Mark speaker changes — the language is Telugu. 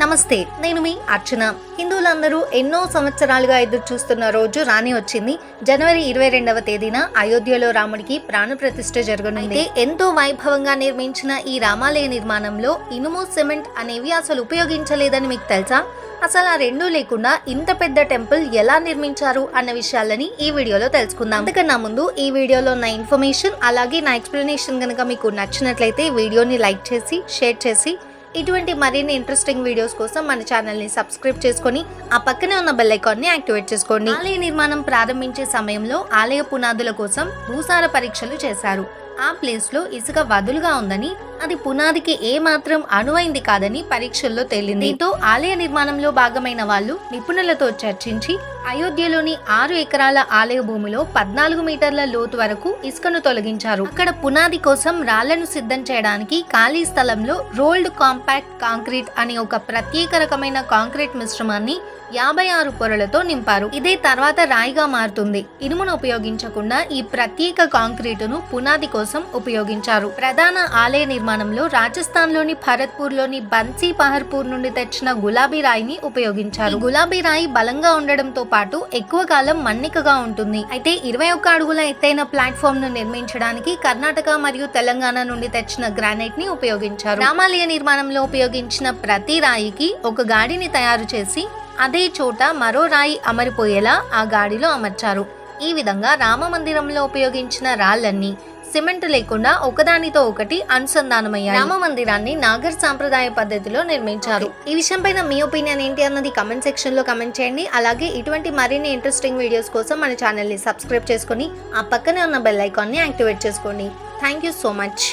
Speaker 1: నమస్తే నేను మీ అర్చన. హిందువులందరూ ఎన్నో సంవత్సరాలుగా ఎదురు చూస్తున్న రోజు రాని వచ్చింది. జనవరి ఇరవై రెండవ తేదీన అయోధ్యలో రాముడికి ప్రాణప్రతిష్ఠ జరగనుంది. ఎంతో వైభవంగా నిర్మించిన ఈ రామాలయ నిర్మాణంలో ఇనుము సిమెంట్ అనేవి అసలు ఉపయోగించలేదని మీకు తెలుసా? అసలు ఆ రెండూ లేకుండా ఇంత పెద్ద టెంపుల్ ఎలా నిర్మించారు అన్న విషయాలని ఈ వీడియోలో తెలుసుకుందాం. అందుకన్నా ముందు ఈ వీడియోలో ఉన్న ఇన్ఫర్మేషన్ అలాగే నా ఎక్స్ప్లెనేషన్ కనుక మీకు నచ్చినట్లయితే వీడియోని లైక్ చేసి షేర్ చేసి ఇటువంటి మరిన్ని ఇంట్రెస్టింగ్ వీడియోస్ కోసం మన ఛానల్ని సబ్స్క్రైబ్ చేసుకొని ఆ పక్కనే ఉన్న బెల్ ఐకాన్ని యాక్టివేట్ చేసుకోండి. ఆలయ నిర్మాణం ప్రారంభించే సమయంలో ఆలయ పునాదుల కోసం భూసార పరీక్షలు చేశారు. ఆ ప్లేస్లో ఇసుక వదులుగా ఉందని అది పునాదికి ఏ మాత్రం అనువైంది కాదని పరీక్షల్లో తేలింది. దీంతో ఆలయ నిర్మాణంలో భాగమైన వాళ్ళు నిపుణులతో చర్చించి అయోధ్యలోని ఆరు ఎకరాల ఆలయ భూమిలో పద్నాలుగు మీటర్ల లోతు వరకు ఇసుకను తొలగించారు. అక్కడ పునాది కోసం రాళ్ళను సిద్ధం చేయడానికి ఖాళీ స్థలంలో రోల్డ్ కాంపాక్ట్ కాంక్రీట్ అనే ఒక ప్రత్యేక రకమైన కాంక్రీట్ మిశ్రమాన్ని యాభై ఆరు పొరలతో నింపారు. ఇదే తర్వాత రాయిగా మారుతుంది. ఇనుమును ఉపయోగించకుండా ఈ ప్రత్యేక కాంక్రీటును పునాది కోసం ఉపయోగించారు. ప్రధాన ఆలయ నిర్మాణంలో రాజస్థాన్లోని భరత్పూర్లోని బన్సీ పహర్పూర్ నుండి తెచ్చిన గులాబీ రాయిని ఉపయోగించారు. గులాబీ రాయి బలంగా ఉండడంతో పాటు ఎక్కువ కాలం మన్నికగా ఉంటుంది. అయితే ఇరవై ఒక్క అడుగుల ఎత్తైన ప్లాట్ఫామ్ను నిర్మించడానికి కర్ణాటక మరియు తెలంగాణ నుండి తెచ్చిన గ్రానైట్ని ఉపయోగించారు. రామాలయ నిర్మాణంలో ఉపయోగించిన ప్రతి రాయికి ఒక గాడిని తయారు చేసి అదే చోట మరో రాయి అమరిపోయేలా ఆ గాడిలో అమర్చారు. ఈ విధంగా రామ మందిరంలో ఉపయోగించిన రాళ్ళన్నీ సిమెంట్ లేకుండా ఒకదానితో ఒకటి అనుసంధానమయ్యాయి. రామ మందిరాన్ని నాగర్ సాంప్రదాయ పద్ధతిలో నిర్మించారు. ఈ విషయం పైన మీ ఒపీనియన్ ఏంటి అన్నది కమెంట్ సెక్షన్లో కమెంట్ చేయండి. అలాగే ఇటువంటి మరిన్ని ఇంట్రెస్టింగ్ వీడియోస్ కోసం మన ఛానల్ని సబ్స్క్రైబ్ చేసుకొని ఆ పక్కనే ఉన్న బెల్ ఐకాన్ని యాక్టివేట్ చేసుకోండి. Thank you so much.